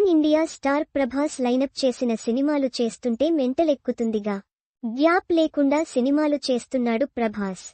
Pan India star Prabhas lineup చేసిన సినిమాలు చేస్తుంటే మెంటలెక్కుతుందిగా. గ్యాప్ లేకుండా సినిమాలు చేస్తున్నాడు ప్రభాస్.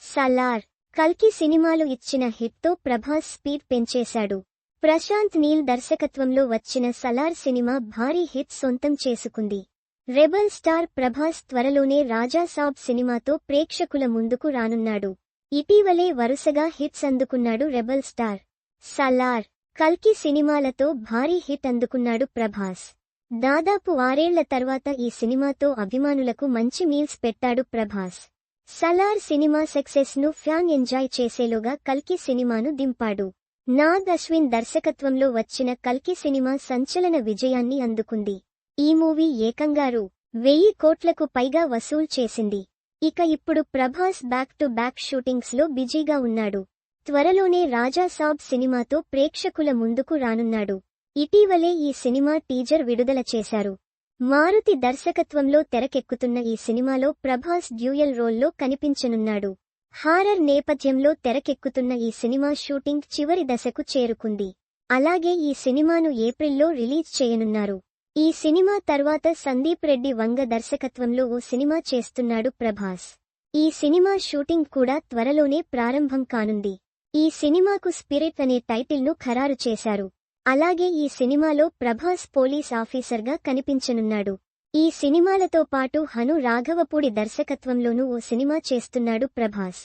సలార్. కల్కి సినిమాలు ఇచ్చిన హిట్తో ప్రభాస్ స్పీడ్ పెంచేశాడు. ప్రశాంత్ నీల్ దర్శకత్వంలో వచ్చిన సలార్ సినిమా భారీ హిట్ సొంతం చేసుకుంది. రెబల్ స్టార్ ప్రభాస్ త్వరలోనే రాజాసాబ్ సినిమాతో ప్రేక్షకుల ముందుకు రానున్నాడు. ఇటీవలే వరుసగా హిట్స్ అందుకున్నాడు రెబల్ స్టార్. సలార్. కల్కి సినిమాలతో భారీ హిట్ అందుకున్నాడు ప్రభాస్. దాదాపు ఆరేళ్ళ తర్వాత ఈ సినిమాతో అభిమానులకు మంచి మీల్స్ పెట్టాడు ప్రభాస్. సలార్ సినిమా సక్సెస్ను ఫ్యాన్ ఎంజాయ్ చేసేలోగా కల్కి సినిమాను దింపాడు. నాగ్ అశ్విన్ దర్శకత్వంలో వచ్చిన కల్కి సినిమా సంచలన విజయాన్ని అందుకుంది. ఈ మూవీ ఏకంగా రూ వెయ్యి కోట్లకు పైగా వసూల్ చేసింది. ఇక ఇప్పుడు ప్రభాస్ బ్యాక్ టు బ్యాక్ షూటింగ్స్లో బిజీగా ఉన్నాడు. త్వరలోనే రాజా సాబ్ సినిమాతో ప్రేక్షకుల ముందుకు రానున్నాడు. ఇటీవలే ఈ సినిమా టీజర్ విడుదల చేశారు. మారుతి దర్శకత్వంలో తెరకెక్కుతున్న ఈ సినిమాలో ప్రభాస్ డ్యూయల్ రోల్లో కనిపించనున్నాడు. హారర్ నేపథ్యంలో తెరకెక్కుతున్న ఈ సినిమా షూటింగ్ చివరి దశకు చేరుకుంది. అలాగే ఈ సినిమాను ఏప్రిల్లో రిలీజ్ చేయనున్నారు. ఈ సినిమా తర్వాత సందీప్ రెడ్డి వంగ దర్శకత్వంలో ఓ సినిమా చేస్తున్నాడు ప్రభాస్. ఈ సినిమా షూటింగ్ కూడా త్వరలోనే ప్రారంభం కానుంది. ఈ సినిమాకు స్పిరిట్ అనే టైటిల్ను ఖరారు చేశారు. అలాగే ఈ సినిమాలో ప్రభాస్ పోలీస్ ఆఫీసర్గా కనిపించనున్నాడు. ఈ సినిమాలతో పాటు హను రాఘవపూడి దర్శకత్వంలోనూ ఓ సినిమా చేస్తున్నాడు ప్రభాస్.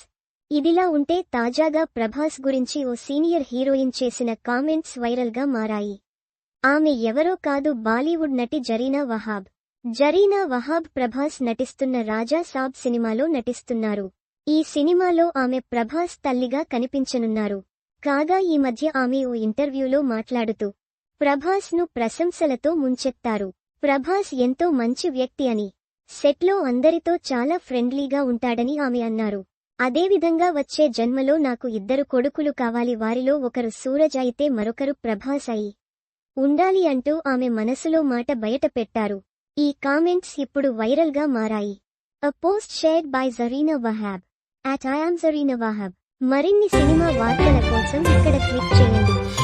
ఇదిలా ఉంటే తాజాగా ప్రభాస్ గురించి ఓ సీనియర్ హీరోయిన్ చేసిన కామెంట్స్ వైరల్గా మారాయి. ఆమె ఎవరో కాదు బాలీవుడ్ నటి జరీనా వహాబ్. జరీనా వహాబ్ ప్రభాస్ నటిస్తున్న రాజా సాబ్ సినిమాలో నటిస్తున్నారు. ఈ సినిమాలో ఆమె ప్రభాస్ తల్లిగా కనిపించనున్నారు. కాగా ఈ మధ్య ఆమె ఓ ఇంటర్వ్యూలో మాట్లాడుతూ ప్రభాస్ను ప్రశంసలతో ముంచెత్తారు. ప్రభాస్ ఎంతో మంచి వ్యక్తి అని. సెట్లో అందరితో చాలా ఫ్రెండ్లీగా ఉంటాడని ఆమె అన్నారు. అదేవిధంగా వచ్చే జన్మలో నాకు ఇద్దరు కొడుకులు కావాలి. వారిలో ఒకరు సూరజ్ అయితే మరొకరు ప్రభాస్ అయి ఉండాలి అంటూ ఆమె మనసులో మాట బయట పెట్టారు. ఈ కామెంట్స్ ఇప్పుడు వైరల్గా మారాయి. A post shared by Zarina Wahab at I am Zarina Wahab. మరిన్ని సినిమా వార్తల కోసం ఇక్కడ క్లిక్ చేయండి.